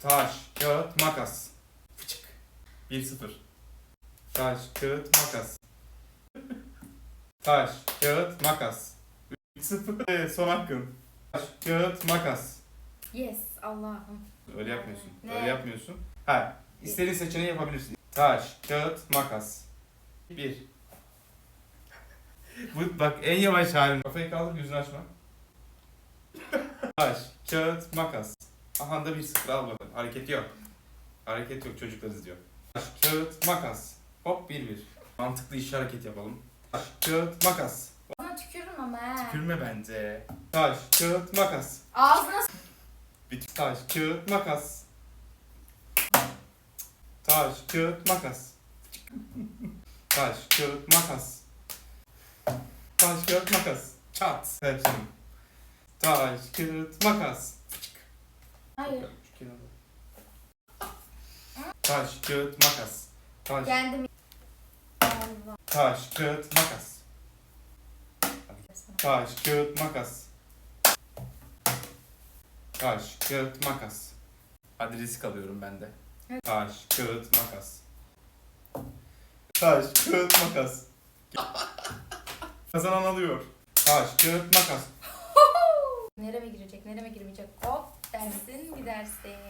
Taş, kağıt, makas. Fıçık. 1-0. Taş, kağıt, makas. Taş, kağıt, makas. 3-0. Evet, son hakkın. Taş, kağıt, makas. Yes Allah'ım. Öyle yapmıyorsun. Ne? Öyle yapmıyorsun. Ha, istediğin seçeneği yapabilirsin. Taş, kağıt, makas. Bir. Bu bak en yavaş halim. Kafayı kaldır, yüzünü açma. Taş, kağıt, makas. Aha da bir sıfır al bakalım. Hareket yok. Hareket yok, çocuklar izliyor. Taş, kağıt, makas. Hop bir bir. Mantıklı iş hareket yapalım. Taş, kağıt, makas. Bana tükürürüm ama he. Tükürme bence. Taş, kağıt, makas. Ağzına s- Bir taş, kağıt, makas. Taş, kağıt, makas. Taş, kağıt, makas. Taş, kağıt, makas. Çat. Hepsini. Taş, kağıt, makas. Hayır. Şu kenarda. Taş, kağıt, makas. Taş, Kendim. Allah. taş, kağıt, makas. Taş, kağıt, makas. Taş, kağıt, makas. Hadi risk alıyorum ben de. Evet. Taş, kağıt, makas. Taş, kağıt, makas. Kazanan alıyor. Taş, kağıt, makas. Nereme girecek, nereme girmeyecek? Hop dersin gidersin.